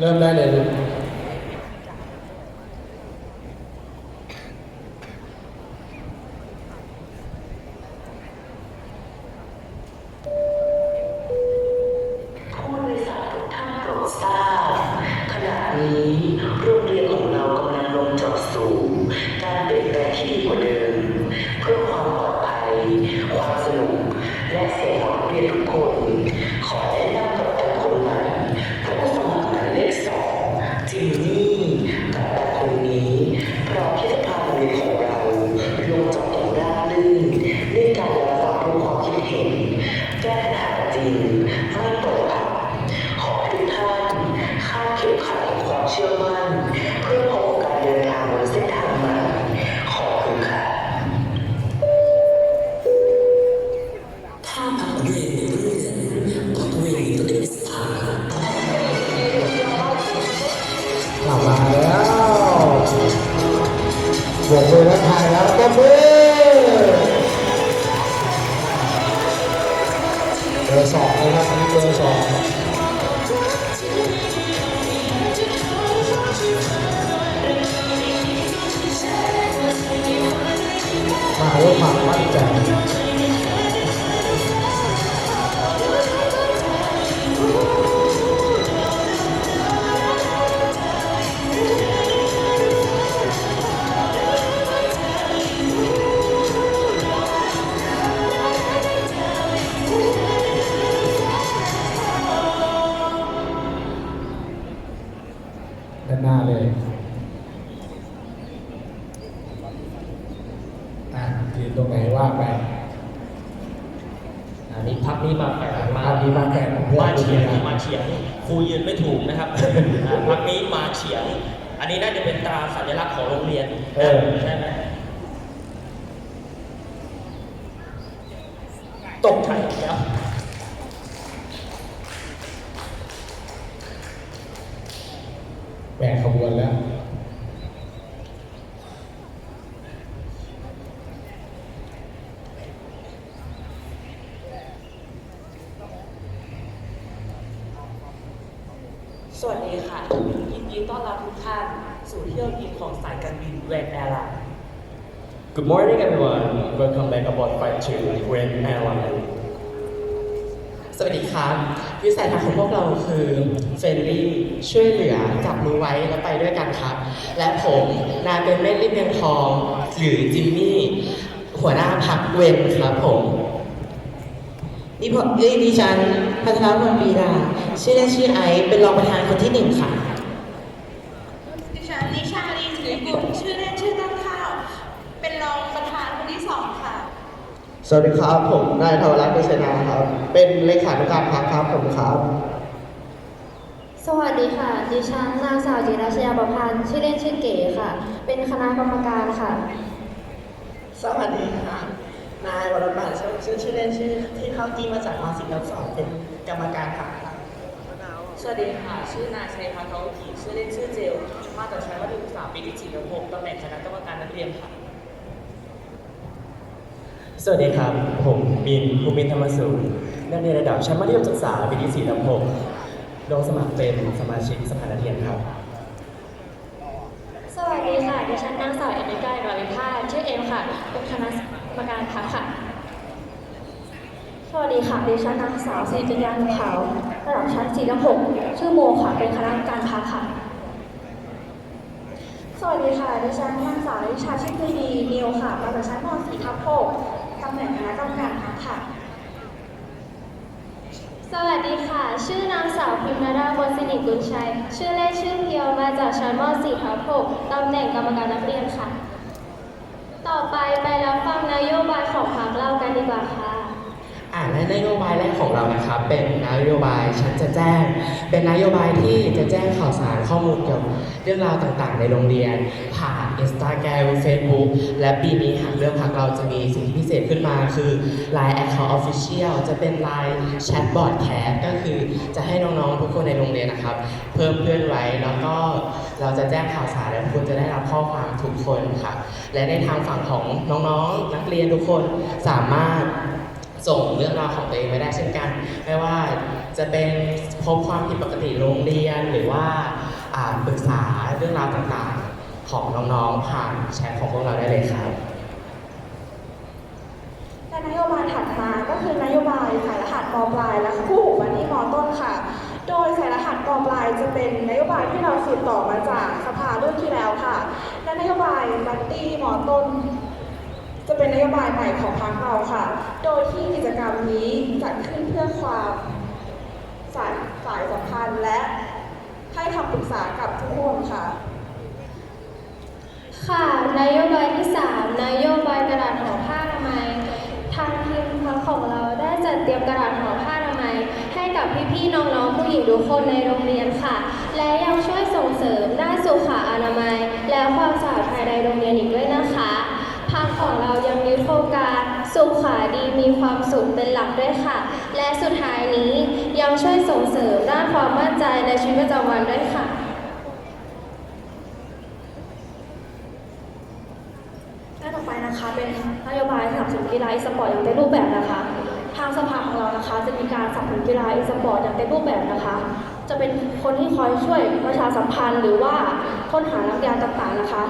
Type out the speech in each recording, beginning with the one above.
เริ่มได้เลยลูกผู้โดยสากท่านโปรดาบขณะนี้โรงเรียนของเรากำลังลงจอดสู่การเปลี่ยนแปลงที่ดีกว่าเดิมเพื่อความปลอดภัยความสนุกและเสียงของเรียนทุกคนานหน้าเลยอะยืนตรงไหนว่าไปอันนี้พักนี้มาแฝงมาพักนี้มาแฝงมาเฉียงมาเฉียงครูยืนไม่ถูกนะครับอ่าพักนี้มาเฉียง อันนี้น่าจะเป็นตราสัญลักษณ์ของโรงเรียนเออใช่ไหมตกใจแล้ว แบ่งขบวนแล้ว สวัสดีค่ะ ยินดีต้อนรับทุกท่าน สู่เที่ยวบินของสายการบินแวนแอร์ไลน์ Good morning everyone welcome back aboard flight to Grand Airline สวัสดีครับวิสัยทัศน์ของพวกเราคือเฟรนลี่ช่วยเหลือจับมือไว้แล้วไปด้วยกันครับ และผมนายเป็นเม็ดลิมเพียงทอง หรือจิมมี่ หัวหน้าพักเวนครับผม นี่ผมนี่ดิฉันพัทรพลปีดาชื่อเล่นชื่อไอซ์เป็นรองประธานคนที่หนึ่งค่ะ ดิฉันนิชาลีถือกุลชื่อเล่นชื่อต้นข้าว เป็นรองประธานคนที่สองค่ะ สวัสดีครับผมนายธวรัตน์เปชนาครับ เป็นเลขานุการพักครับผมครับ สวัสดีค่ะ ดิฉันนางสาวจิราชยาประพันธ์ชื่อเล่นชื่อเก๋ค่ะ เป็นคณะกรรมการค่ะ สวัสดีค่ะ นายวรบาทชื่อชื่อเล่นชื่อที่เข้าจีมาจากมสิบสองเป็นกรรมการค่ะสวัสดีค่ะ ชื่อนายชัยพันธ์ทองขีชื่อเล่นชื่อเจล มาจากชั้นมัธยมศึกษาปีที่สี่หกตำแหน่งคณะกรรมการนักเรียนค่ะ สวัสดีครับ ผมบินภูมินธรรมสูรนักเรียนระดับชั้นมัธยมศึกษาปีที่4ทับ6ลงสมัครเป็นสมาชิกสภานักเรียนครับ สวัสดีค่ะ ดิฉันนางสาวเอมิกาดอลิพาชื่อเอ็มค่ะ เป็นคณะกรรมการพักค่ะ สวัสดีค่ะ ดิฉันนางสาวสิริจันทร์ขาวระดับชั้น4ทับ6ชื่อโมค่ะ เป็นคณะกรรมการพักค่ะสวัสดีค่ะ ดิฉันนางสาววิชาชิพลีดีนิวค่ะ มาจากชั้นม 4 ทับ6ำแหน่งคณะกรรมการพักค่ะสวัสดีค่ะ ชื่อนางสาวพิมนาดาบนสินิกุลชัย ชื่อเล่นชื่อเพียวมาจากชั้นม .4 ทับ6ตำแหน่งกรรมการนักเรียนค่ะ ต่อไปไปรับฟังนโยบายของพรรคเรากันดีกว่าค่ะ อ่าและนโยบายแรกของเรานะครับ เป็นนโยบายฉันจะแจ้ง เป็นนโยบายที่จะแจ้งข่าวสารข้อมูลเกี่ยวกับเรื่องราวต่างๆ ในโรงเรียน ผ่าน Instagram Facebook และปีนี้หากเรื่องพักเราจะมีสิ่งพิเศษขึ้นมาคือ Line Account Official จะเป็น Line Chatbot Chat ก็คือจะให้น้องๆทุกคนในโรงเรียนนะครับ เพิ่มเพื่อนไว้แล้วก็เราจะแจ้งข่าวสารและทุกคนจะได้รับข้อความทุกคนครับและในทางฝั่งของน้องๆนักเรียนทุกคนสามารถ ส่งเรื่องราวของตัวเองไปได้เช่นกัน ไม่ว่าจะเป็นพบความผิดปกติโรงเรียนหรือว่าปรึกษาเรื่องราวต่างๆของน้องๆผ่านแชทของพวกเราได้เลยครับและนโยบายถัดมาก็คือนโยบายสายรหัสมปลายและคู่บันที่มอต้นค่ะ โดยสายรหัสมปลายจะเป็นนโยบายที่เราสืบต่อมาจากสภารุ่นที่แล้วค่ะ และนโยบายบัตตี้มต้น จะเป็นนโยบายใหม่ของพรรคเราค่ะ โดยที่กิจกรรมนี้จัดขึ้นเพื่อความสายสายสัมพันธ์และให้คำปรึกษากับทุกคนค่ะ ค่ะนโยบายที่ 3 นโยบายกระดาษห่อผ้าอนามัยทางทีมพักของเราได้จัดเตรียมกระดาษห่อผ้าอนามัยให้กับพี่ๆน้องๆผู้หญิงทุกคนในโรงเรียนค่ะ และยังช่วยส่งเสริมด้านสุขอนามัย และความสะอาดภายในโรงเรียนอีกด้วยนะคะ พักของเรายังมีโครงการสุขขาดีมีความสุขเป็นหลักด้วยค่ะ และสุดท้ายนี้ยังช่วยส่งเสริมด้านความมั่นใจในชีวิตประจำวันด้วยค่ะด้านต่อไปนะคะเป็นนโยบายสนับสนุนกีฬาอีสปอร์ตอย่างเต็มรูปแบบนะคะ ทางสภาของเรานะคะ จะมีการสนับสนุนกีฬาอีสปอร์ตอย่างเต็มรูปแบบนะคะ จะเป็นคนที่คอยช่วยประชาสัมพันธ์หรือว่าค้นหานักกีฬาต่างๆนะคะ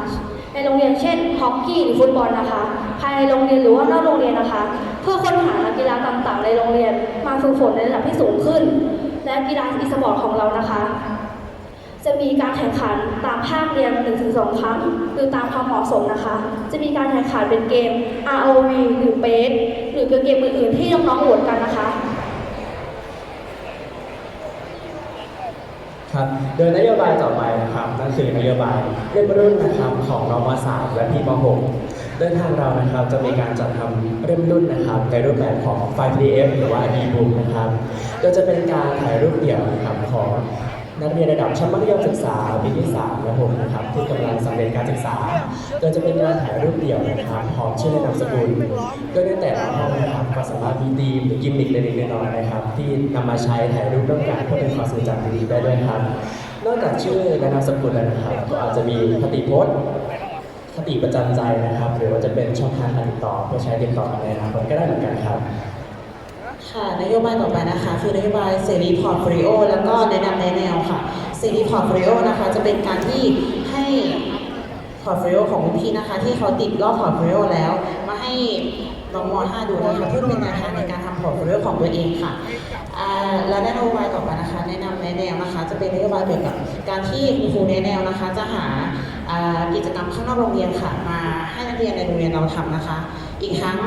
ในโรงเรียนเช่นฮอกกี้หรือฟุตบอลนะคะ ภายในโรงเรียนหรือว่านอกโรงเรียนนะคะ เพื่อค้นหานักกีฬาต่างๆ ในโรงเรียนมาฝึกฝนในระดับที่สูงขึ้น และกีฬาอีสปอร์ตของเรานะคะ จะมีการแข่งขันตามภาคเรียน1-2 ครั้งหรือตามความเหมาะสมนะคะ จะมีการแข่งขันเป็นเกม ROV หรือ PES หรือเกมอื่นๆที่น้องๆโหวตกันนะคะ ครับโดยนโยบายต่อไปนะครับนั่นคือนโยบายเรียนรุ่นนะครับของรมสามและพี่มหกโดยทางเรานะครับจะมีการจัดทำเรียนรุ่นนะครับ ในรูปแบบของไฟล์ PDF หรือว่า e-book นะครับโดยจะเป็นการถ่ายรูปเดี่ยวนะครับของ นักเรียนระดับชั้นมัธยมศึกษาปีที่3และ6นะครับที่กำลังสำเร็จการศึกษาโดยจะเป็นการถ่ายรูปเดี่ยวนะครับพร้อมชื่อและนามสกุลโดยในแต่ละห้องนะครับก็สามารถมีธีมหรือกิมมิคเล็กๆน้อยๆนะครับ ที่นำมาใช้ถ่ายรูปร่วมกันเพื่อเป็นความทรงจำดีๆได้ด้วยครับ นอกจากชื่อและนามสกุลแล้วนะครับ ก็อาจจะมีคติโพสต์คติประจำใจนะครับ หรือว่าจะเป็นช่องทางการติดต่อเพื่อใช้ติดต่อกันในอนาคตก็ได้เหมือนกันครับ ค่ะนโยบายต่อไปนะคะ คือนโยบายเสรีพอร์ตโฟลิโอแล้วก็แนะนำแนะแนวค่ะเสรีพอร์ตโฟลิโอนะคะจะเป็นการที่ให้พอร์ตโฟลิโอของพี่นะคะ ที่เขาติดรอบพอร์ตโฟลิโอแล้ว มาให้น้องม .5 ดูนะคะเพื่อเป็นแนวทางในการทำพอร์ตโฟลิโอของตัวเองค่ะ อ่าและนโยบายต่อไปนะคะ แนะนำแนะแนวนะคะ จะเป็นนโยบายเกี่ยวกับการที่คุณครูแนะแนวนะคะ จะหาอ่ากิจกรรมข้างนอกโรงเรียนค่ะมาให้นักเรียนในโรงเรียนเราทำนะคะ อีกทั้ง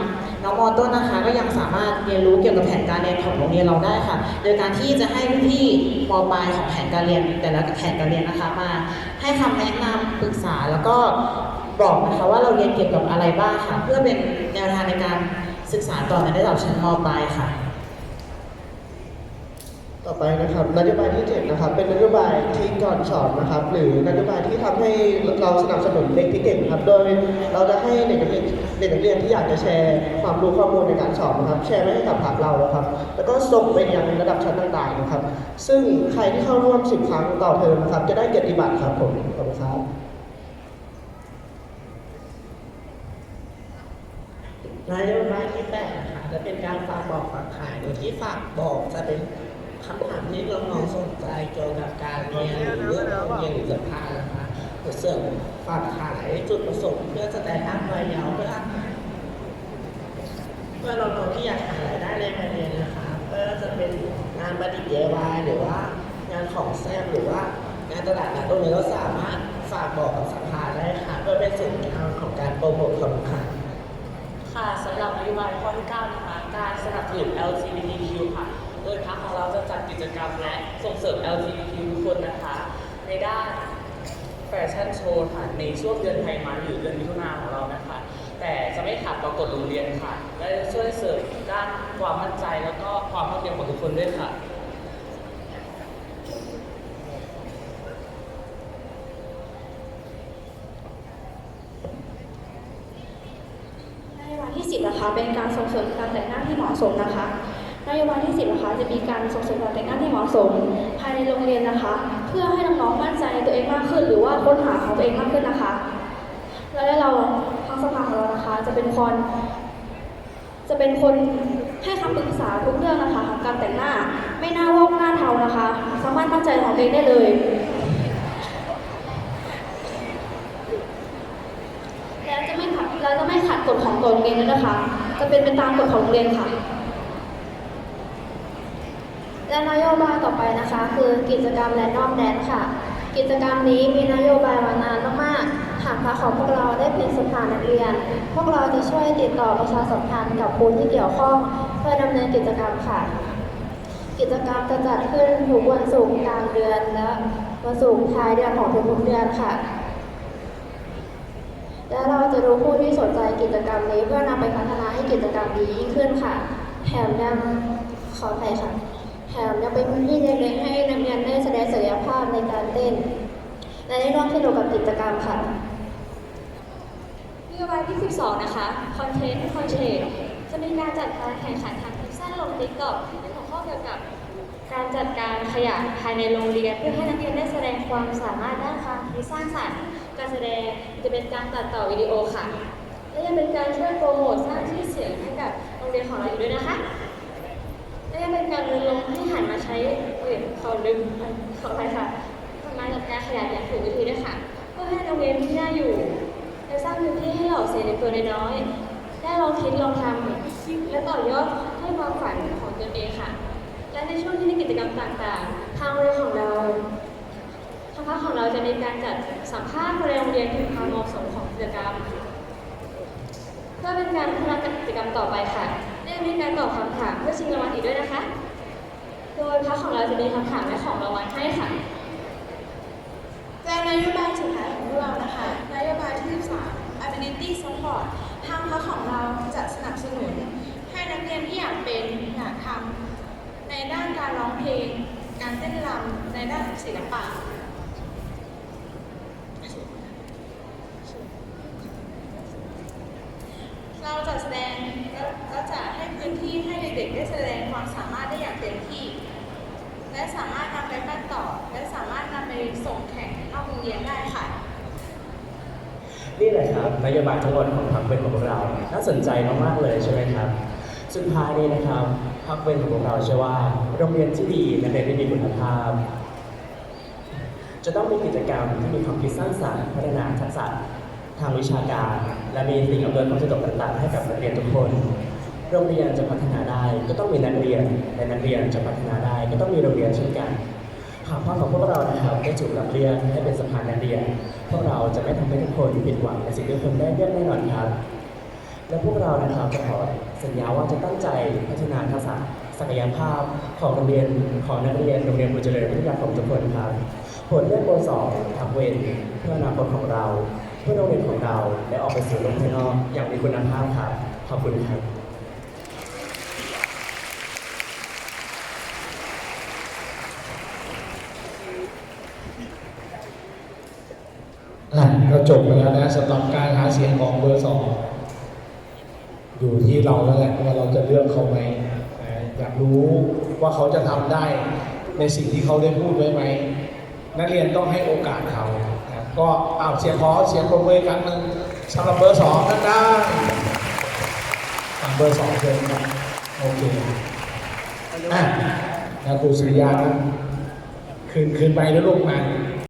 น้องมอต้นนะคะ ก็ยังสามารถเรียนรู้เกี่ยวกับแผนการเรียนของโรงเรียนเราได้ค่ะ โดยการที่จะให้พี่มปลายของแผนการเรียน แต่ละแผนการเรียนนะคะมา ให้คำแนะนำปรึกษาแล้วก็บอกนะคะว่าเราเรียนเกี่ยวกับอะไรบ้างค่ะ เพื่อเป็นแนวทางในการศึกษาต่อในระดับชั้นมปลายค่ะ ต่อไปนะครับนโยบายที่7นะครับเป็นนโยบายที่ก่อนสอบนะครับ หรือนโยบายที่ทำให้เราสนับสนุนเด็กที่เก่งครับ โดยเราจะให้เด็กนักเรียนเด็กนักเรียนที่อยากจะแชร์ความรู้ข้อมูลในการสอบนะครับ แชร์ไว้ให้กับพรรคเรานะครับ แล้วก็ส่งไปยังระดับชั้นต่างๆนะครับ ซึ่งใครที่เข้าร่วม 10 ครั้งต่อเทอมนะครับ จะได้เกียรติบัตรครับผมขอบคุณครับนโยบายที่แปดนะคะจะเป็นการฝากบอกฝากขายโดยที่ฝากบอกจะเป็น คำถามที่น้องสนใจเกี่ยวกับการเรียนหรือเรื่องโรงเรียนหรือสภานะคะเสริมฝากขายจุดประสงค์เพื่อจะแต่งตั้งวัยเยาว์เพื่อเพื่อน้องๆที่อยากหารายได้ในการเรียนนะคะเพื่อจะเป็นงานประดิษฐ์ DIY หรือว่างานของแซมหรือว่างานตลาดนัดตรงนี้เราสามารถฝากบอกกับสภาได้ค่ะเพื่อเป็นส่วนกลางของการโปรโมทของค่ะค่ะสำหรับนโยบายข้อที่9นะคะการสนับสนุน LGBTQ ค่ะ ดยพรรคของเราจะจัดกิจกรรมและส่งเสริม LGBTQ ทุกคนนะคะ ในด้านแฟชั่นโชว์ค่ะในช่วงเดือนไทยมันหรือเดือนมิถุนาของเรานะคะ แต่จะไม่ขาดปรากฏโรงเรียนค่ะ และจะช่วยเสริมด้านความมั่นใจแล้วก็ความเท่าเทียมของทุกคนด้วยค่ะนโยบายที่10นะคะเป็นการส่งเสริมการแต่งหน้าที่เหมาะสมนะคะ นโยบายที่สิบนะคะจะมีการส่งเสริมการแต่งหน้าที่เหมาะสม ภายในโรงเรียนนะคะ เพื่อให้น้องๆมั่นใจในตัวเองมากขึ้น หรือว่าค้นหาของตัวเองมากขึ้นนะคะ และเราทางสภาของเรานะคะ จะเป็นคนจะเป็นคนให้คำปรึกษาทุกเรื่องนะคะการแต่งหน้าไม่น่าวอกหน้าเทานะคะ สามารถตั้งใจของตัวเองได้เลยและจะไม่ขัดและจะไม่ขัดกฎของตัวเองด้วยนะคะ จะเป็นไปตามกฎของโรงเรียนค่ะ และนโยบายต่อไปนะคะ คือกิจกรรมแรนดอมแดนค่ะ กิจกรรมนี้มีนโยบายมานานมากๆ หากพรรคของพวกเราได้เป็นสภานักเรียน พวกเราจะช่วยติดต่อประชาสัมพันธ์กับครูที่เกี่ยวข้อง เพื่อดำเนินกิจกรรมค่ะ กิจกรรมจะจัดขึ้นทุกวันศุกร์กลางเดือนและวันศุกร์ท้ายเดือนของทุกๆเดือนค่ะ และเราจะดูผู้ที่สนใจกิจกรรมนี้เพื่อนำไปพัฒนาให้กิจกรรมดียิ่งขึ้นค่ะแถมยังขออภัยค่ะ แถมยังเป็นพื้นที่เล็กๆให้นักเรียนได้แสดงศักยภาพในการเต้น และได้ร่วมสนุกกับกิจกรรมค่ะนโยบายที่ 12 นะคะ คอนเทนต์คอนเทนต์จะมีการจัดการแข่งขันทางคลิปสั้นลงติ๊กต็อกในหัวข้อเกี่ยวกับการจัดการขยะภายในโรงเรียน เพื่อให้นักเรียนได้แสดงความสามารถด้านความคิดสร้างสรรค์ การแสดงจะเป็นการตัดต่อวิดีโอค่ะ และยังเป็นการช่วยโปรโมทสร้างชื่อเสียงให้กับโรงเรียนของเราอยู่ด้วยนะคะและยังเป็น ลืมขออภัยค่ะทำงานจัดการขยะอย่างถูกวิธีด้วยค่ะ เพื่อให้โรงเรียนที่น่าอยู่และสร้างพื้นที่ให้เหล่าเซเลบตัวน้อยได้ลองคิดลองทำและต่อยอดให้ความฝันของตนเองค่ะ และในช่วงที่มีกิจกรรมต่างๆ ทางโรงเรียนของเราทางภาคของเราจะมีการจัดสัมภาษณ์คนในโรงเรียนถึงความเหมาะสมของกิจกรรมเพื่อเป็นการพัฒนากิจกรรมต่อไปค่ะและยังมีการตอบคำถามเพื่อชิงรางวัลอีกด้วยนะคะ โดยพักของเราจะมีคำถามและของรางวัลให้ค่ะและนโยบายสุดท้ายของพวกเรานะคะ นโยบายที่ 13 Ability Support ทางพรรคของเราจะสนับสนุน ให้นักเรียนที่อยากเป็นอยากทำในด้านการร้องเพลง การเต้นรำในด้านศิลปะ เราจะแสดงก็จะให้พื้นที่ให้เด็กๆ ได้แสดงความสามารถได้อย่างเต็มที่ และสามารถนำไปปั้นต่อ และสามารถนำไปส่งแข่งนอกโรง เรียนได้ค่ะ นี่แหละครับนโยบายทั้งหมดของพรรคเวนของพวกเรา น่าสนใจมากๆเลยใช่ไหมครับ สุดท้ายนี้นะครับพรรคเวนของพวกเราเชื่อว่าโรงเรียนที่ดีนักเรียนที่มีคุณภาพ จะต้องมีกิจกรรมที่มีความคิดสร้างสรรค์พัฒนาทักษะทางวิชาการ และมีสิ่งอำนวยความสะดวกต่างๆ ให้กับนักเรียนทุกคนโรงเรียนจะพัฒนาได้ ก็ต้องมีนักเรียนและนักเรียนจะพัฒนาได้ ก็ต้องมีโรงเรียนเช่นกัน หากพ่อของพวกเรานะครับได้ถูกรับเลือกให้เป็นสภานักเรียน พวกเราจะไม่ทำให้ทุกคนผิดหวังในสิ่งที่คนได้เลือกแน่นอนครับ และพวกเรานะครับจะขอสัญญาว่าจะตั้งใจพัฒนาทักษะศักยภาพของโรงเรียนของนักเรียนโรงเรียนบุญเจริญวิทยาของทุกคนครับผลเลือกโบสองทำเวรเพื่ออนาคตของเรา เพื่อโรงเรียนของเราได้ออกไปสู่โลกภายนอกอย่างมีคุณภาพครับขอบคุณครับ อะ ก็จบไปแล้วนะสำหรับการหาเสียงของเบอร์สองอยู่ที่เราแล้วแหละว่าเราจะเลือกเขาไหมอยากรู้ว่าเขาจะทำได้ในสิ่งที่เขาได้พูดไว้ไหมนักเรียนต้องให้โอกาสเขาก็เอาเสียงขอเสียงปรบมือกครั้งหนึ่งสำหรับเบอร์สองนั่นได้เบอร์สองเชิญครับโอเคอะนะครูสุริยานะคืนคืนไปแล้วลูกมา